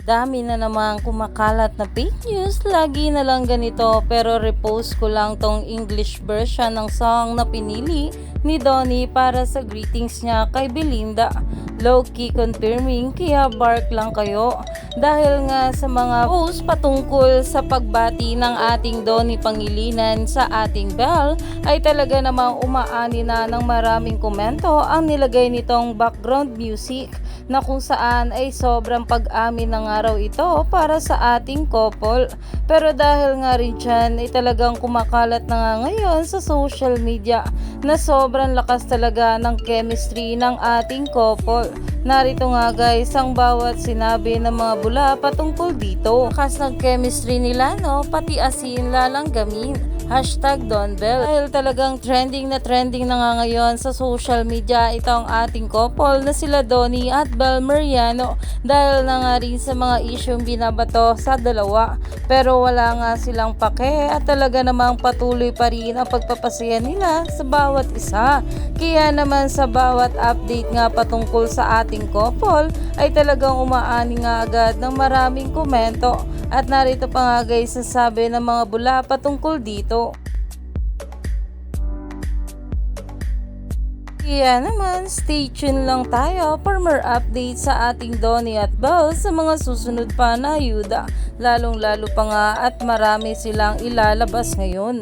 Dami na namang kumakalat na fake news, lagi na lang ganito pero repost ko lang tong English version ng song na pinili ni Donnie para sa greetings niya kay Belinda. Low-key confirming kaya bark lang kayo dahil nga sa mga post patungkol sa pagbati ng ating Donnie Pangilinan sa ating Bell ay talaga namang umaani na ng maraming komento ang nilagay nitong background music na kung saan ay sobrang pag-amin ng araw ito para sa ating couple. Pero dahil nga rin dyan ay talagang kumakalat na nga ngayon sa social media na sobrang lakas talaga ng chemistry ng ating couple. Narito nga guys ang bawat sinabi ng mga bula patungkol dito. Lakas ng chemistry nila no, pati asin lalanggamin. Hashtag Don Bell. Dahil talagang trending na trending na nga ngayon sa social media itong ating couple na sila Donnie at Bel Mariano dahil na nga rin sa mga isyong binabato sa dalawa. Pero wala nga silang pake at talaga namang patuloy pa rin ang pagpapasaya nila sa bawat isa. Kaya naman sa bawat update nga patungkol sa ating couple ay talagang umaani nga agad ng maraming komento at narito pa nga guys sasabi ng mga bula patungkol dito. Kaya naman, stay tuned lang tayo for more updates sa ating Donnie at Belle sa mga susunod pa na ayuda. Lalong lalo pa nga at marami silang ilalabas ngayon.